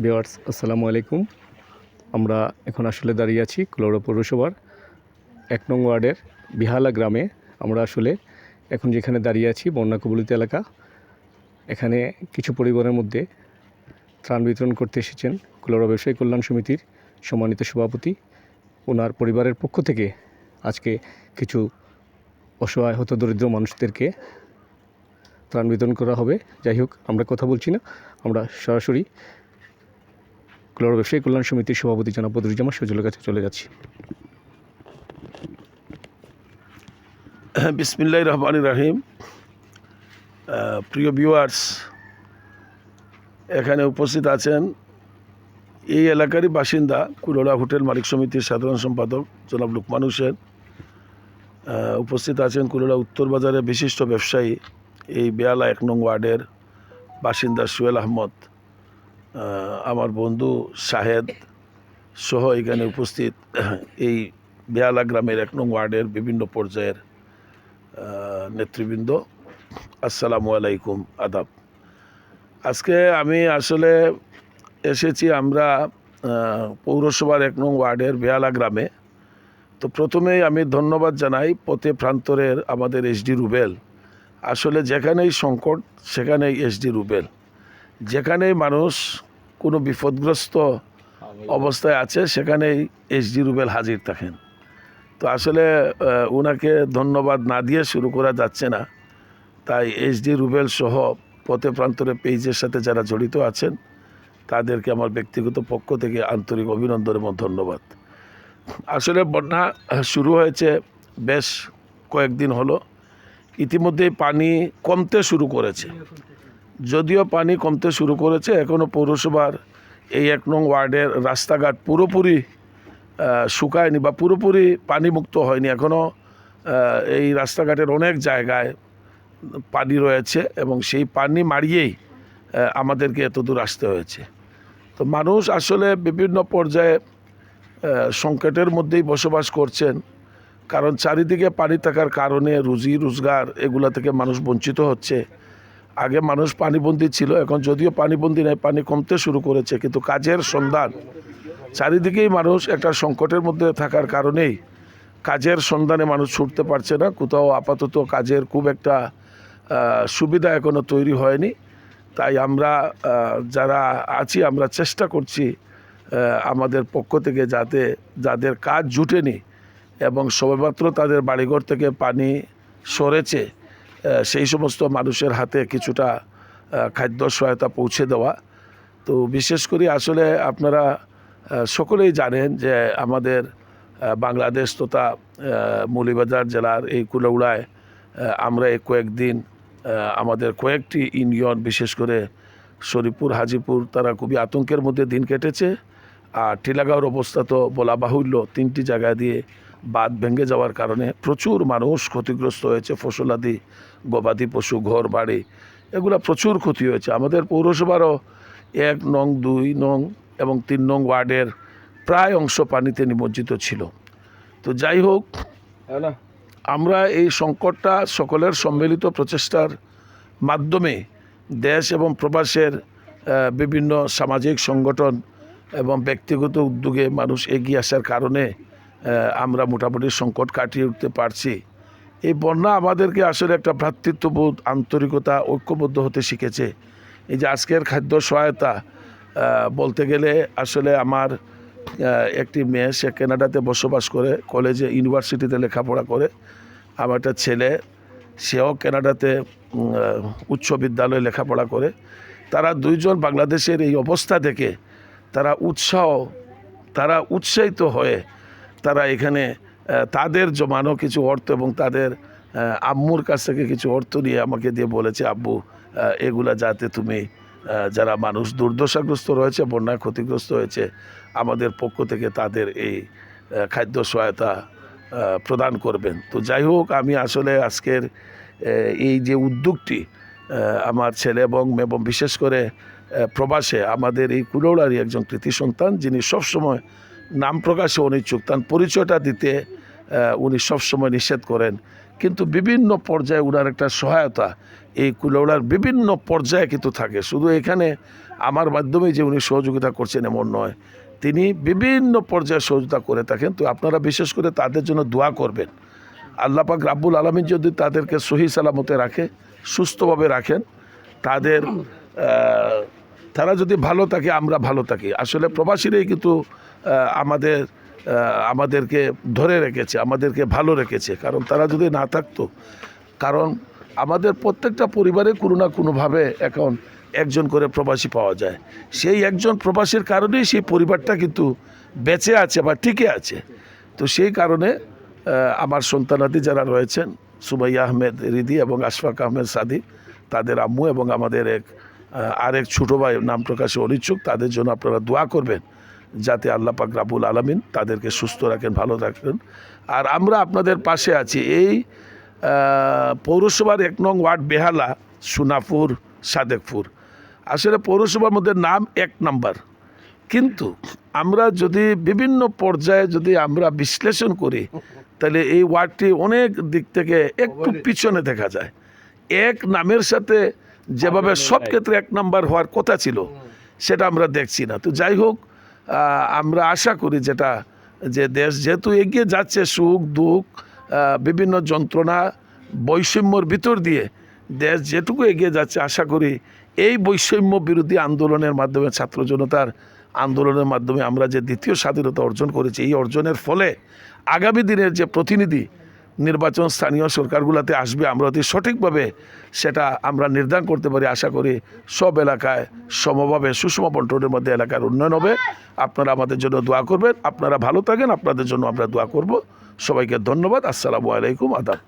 বিওয়ার্স আসসালামু আলাইকুম। আমরা এখন আসলে দাঁড়িয়ে আছি কুলোড়া পৌরসভার এক নং ওয়ার্ডের বিহালা গ্রামে। আমরা আসলে এখন যেখানে দাঁড়িয়ে আছি বন্যা কবলিত এলাকা, এখানে কিছু পরিবারের মধ্যে ত্রাণ বিতরণ করতে এসেছেন কুলোড়া ব্যবসায়ী কল্যাণ সমিতির সম্মানিত সভাপতি। ওনার পরিবারের পক্ষ থেকে আজকে কিছু অসহায় হত দরিদ্র মানুষদেরকে ত্রাণ বিতরণ করা হবে। যাই হোক, আমরা কথা বলছি না। আমরা সরাসরি ক্লোর ব্যবসায়ী কল্যাণ সমিতির সভাপতি জনাব বদরুজ্জামান সজলের কাছে চলে যাচ্ছি। বিসমিল্লাহ রহমান রাহিম। প্রিয় ভিউয়ার্স এখানে উপস্থিত আছেন এই এলাকারই বাসিন্দা কুলোলা হোটেল মালিক সমিতির সাধারণ সম্পাদক জনাব লুকমান হোসেন। উপস্থিত আছেন কুলোলা উত্তর বাজারের বিশিষ্ট ব্যবসায়ী এই বেয়ালা এক নং ওয়ার্ডের বাসিন্দা সুয়েল আহমদ। আহ, আমার বন্ধু শাহেদ সহ এখানে উপস্থিত। এই বেয়ালা গ্রামের এক নং ওয়ার্ডের বিভিন্ন পর্যায়ের নেতৃবৃন্দ। আসসালামু আলাইকুম, আদাব। আজকে আমি আসলে এসেছি আমরা পৌরসভার এক নং ওয়ার্ডের বেহালা গ্রামে। তো প্রথমেই আমি ধন্যবাদ জানাই পথে প্রান্তরের আমাদের এসডি রুবেল। আসলে যেখানেই সংকট, সেখানেই এসডি রুবেল। যেখানেই মানুষ কোনো বিপদগ্রস্ত অবস্থায় আছে সেখানেই এসডি রুবেল হাজির থাকেন। তো আসলে ওনাকে ধন্যবাদ না দিয়ে শুরু করা যাচ্ছে না। তাই এইচডি রুবেল সহ পথে প্রান্তরে পেজের সাথে যারা জড়িত আছেন তাদেরকে আমার ব্যক্তিগত পক্ষ থেকে আন্তরিক অভিনন্দন এবং ধন্যবাদ। আসলে বন্যা শুরু হয়েছে বেশ কয়েকদিন হলো। ইতিমধ্যেই পানি কমতে শুরু করেছে। যদিও পানি কমতে শুরু করেছে এখনও পৌরসভার এই এক নং ওয়ার্ডের রাস্তাঘাট পুরোপুরি শুকায়নি বা পুরোপুরি পানিমুক্ত হয়নি। এখনও এই রাস্তাঘাটের অনেক জায়গায় পানি রয়েছে এবং সেই পানি মারিয়েই আমাদেরকে এত দূর আসতে হয়েছে। তো মানুষ আসলে বিভিন্ন পর্যায়ে সংকটের মধ্যেই বসবাস করছেন। কারণ চারিদিকে পানি থাকার কারণে রুজি, রোজগার এগুলা থেকে মানুষ বঞ্চিত হচ্ছে। আগে মানুষ পানিবন্দী ছিল, এখন যদিও পানিবন্দী নেই, পানি কমতে শুরু করেছে, কিন্তু কাজের সন্ধান, চারিদিকেই মানুষ একটা সংকটের মধ্যে থাকার কারণেই কাজের সন্ধানে মানুষ ছুটতে পারছে না। কোথাও আপাতত কাজের খুব একটা সুবিধা এখনও তৈরি হয়নি। তাই আমরা যারা আছি, আমরা চেষ্টা করছি আমাদের পক্ষ থেকে যাতে যাদের কাজ জুটেনি এবং সবেমাত্র তাদের বাড়িঘর থেকে পানি সরেছে সেই সমস্ত মানুষের হাতে কিছুটা খাদ্য সহায়তা পৌঁছে দেওয়া। তো বিশেষ করে আসলে আপনারা সকলেই জানেন যে আমাদের বাংলাদেশ তথা মৌলিবাজার জেলার এই কুলৌড়ায় আমরা এই কয়েকদিন আমাদের কয়েকটি ইউনিয়ন, বিশেষ করে শরীপুর হাজিপুর, তারা খুবই আতঙ্কের মধ্যে দিন কেটেছে। আর টিলাগাঁওর অবস্থা তো বলা বাহুল্য, তিনটি জায়গা দিয়ে বাঁধ ভেঙে যাওয়ার কারণে প্রচুর মানুষ ক্ষতিগ্রস্ত হয়েছে ফসলাদি গবাদি পশু ঘর বাড়ি এগুলো প্রচুর ক্ষতি হয়েছে। আমাদের পৌরসভারও এক নং দুই নং এবং তিন নং ওয়ার্ডের প্রায় অংশ পানিতে নিমজ্জিত ছিল। তো যাই হোক আমরা এই সংকটটা সকলের সম্মিলিত প্রচেষ্টার মাধ্যমে দেশ এবং প্রবাসের বিভিন্ন সামাজিক সংগঠন এবং ব্যক্তিগত উদ্যোগে মানুষ এগিয়ে আসার কারণে আমরা মোটামুটি সংকট কাটিয়ে উঠতে পারছি। এই বন্যা আমাদেরকে আসলে একটা ভ্রাতৃত্ববোধ, আন্তরিকতা, ঐক্যবদ্ধ হতে শিখেছে। এই যে আজকের খাদ্য সহায়তা বলতে গেলে আসলে আমার একটি মেয়ে, সে কানাডাতে বসবাস করে, কলেজে, ইউনিভার্সিটিতে লেখাপড়া করে। আমার একটা ছেলে, সেও কানাডাতে উচ্চ বিদ্যালয়ে লেখাপড়া করে। তারা দুইজন বাংলাদেশের এই অবস্থা দেখে তারা উৎসাহ, তারা উৎসাহিত হয়ে তারা এখানে তাদের জমানো কিছু অর্থ এবং তাদের আম্মুর কাছ থেকে কিছু অর্থ নিয়ে আমাকে দিয়ে বলেছে, আব্বু এগুলা যাতে তুমি যারা মানুষ দুর্দশাগ্রস্ত রয়েছে, বন্যায় ক্ষতিগ্রস্ত হয়েছে, আমাদের পক্ষ থেকে তাদের এই খাদ্য সহায়তা প্রদান করবেন। তো যাই হোক, আমি আসলে আজকের এই যে উদ্যোগটি আমার ছেলে এবং এবং বিশেষ করে প্রবাসে আমাদের এই কুলৌড়ারই একজন কৃতি সন্তান, যিনি সবসময় নাম প্রকাশে অনিচ্ছুক, তার পরিচয়টা দিতে উনি সবসময় নিষেধ করেন। কিন্তু বিভিন্ন পর্যায়ে উনার একটা সহায়তা, এই কুলৌড়ার বিভিন্ন পর্যায়ে কিন্তু থাকে। শুধু এখানে আমার মাধ্যমে যে উনি সহযোগিতা করছেন এমন নয়, তিনি বিভিন্ন পর্যায়ে সহযোগিতা করে থাকেন। তো আপনারা বিশেষ করে তাদের জন্য দোয়া করবেন। আল্লাহ পাক রাব্বুল আলমিন যদি তাদেরকে সহি সালামতে রাখে, সুস্থভাবে রাখেন, তাদের তারা যদি ভালো থাকে, আমরা ভালো থাকি। আসলে প্রবাসীরাই কিন্তু আমাদের আমাদেরকে ধরে রেখেছে, আমাদেরকে ভালো রেখেছে। কারণ তারা যদি না থাকতো, কারণ আমাদের প্রত্যেকটা পরিবারে কোনো না কোনোভাবে এখন একজন করে প্রবাসী পাওয়া যায়। সেই একজন প্রবাসীর কারণেই সেই পরিবারটা কিন্তু বেঁচে আছে বা টিকে আছে। তো সেই কারণে আমার সন্তানাদি যারা রয়েছেন, সুমাইয়া আহমেদ রিদি এবং আশফাক আহমেদ সাদি, তাদের আম্মু এবং আমাদের এক আরেক ছোটো ভাই নাম প্রকাশে অনিচ্ছুক তাদের জন্য আপনারা দোয়া করবেন যাতে আল্লাহ পাক রাবুল আলমিন তাদেরকে সুস্থ রাখেন ভালো রাখেন। আর আমরা আপনাদের পাশে আছি এই পৌরসভার এক নং ওয়ার্ড বেহালা সুনাপুর সাদেকপুর। আসলে পৌরসভার মধ্যে নাম এক নাম্বার। কিন্তু আমরা যদি বিভিন্ন পর্যায়ে যদি আমরা বিশ্লেষণ করি তাহলে এই ওয়ার্ডটি অনেক দিক থেকে একটু পিছনে দেখা যায়। এক নামের সাথে যেভাবে সব ক্ষেত্রে এক নাম্বার হওয়ার কথা ছিল সেটা আমরা দেখছি না। তো যাই হোক আমরা আশা করি যেটা যে দেশ যেহেতু এগিয়ে যাচ্ছে সুখ দুঃখ বিভিন্ন যন্ত্রণা বৈষম্যর ভিতর দিয়ে দেশ যেটুকু এগিয়ে যাচ্ছে আশা করি এই বৈষম্য বিরোধী আন্দোলনের মাধ্যমে ছাত্র জনতার আন্দোলনের মাধ্যমে আমরা যে দ্বিতীয় স্বাধীনতা অর্জন করেছি এই অর্জনের ফলে আগামী দিনের যে প্রতিনিধি নির্বাচন স্থানীয় সরকারগুলোতে আসবে, আমরা অতি সঠিকভাবে সেটা আমরা নির্ধারণ করতে পারি। আশা করি সব এলাকায় সমভাবে সুষম বন্টনের মধ্যে এলাকার উন্নয়ন হবে। আপনারা আমাদের জন্য দোয়া করবেন। আপনারা ভালো থাকেন, আপনাদের জন্য আমরা দোয়া করব। সবাইকে ধন্যবাদ। আসসালামু আলাইকুম, আদাব।